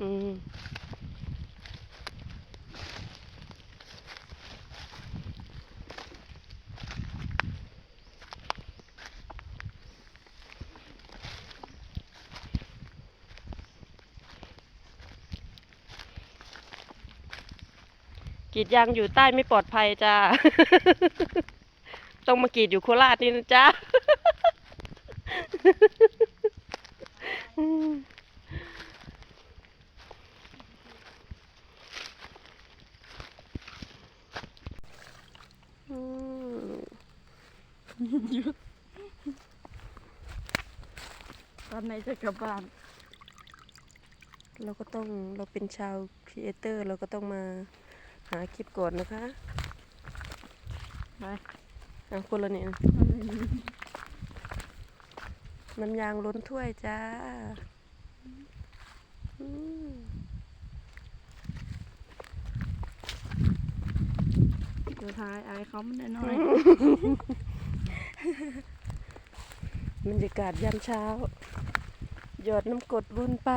อืมกรีดยางอยู่ใต้ไม่ปลอดภัยจ้า ต้องมากรีดอยู่โคราชนี่นะจ๊ะ อืมอืม ตอนไหนจะกลับบ้าน เราก็ต้องเราเป็นชาวครีเอเตอร์เราก็ต้องมาหาคลิปก่อนนะคะไปอะคนละเนี่ยน้ำยางล้นถ้วยจ้าอืมเดี๋ยวท้ายอายเขามันน้อย บรรยากาศยามเช้า หยอดน้ำกดวนไป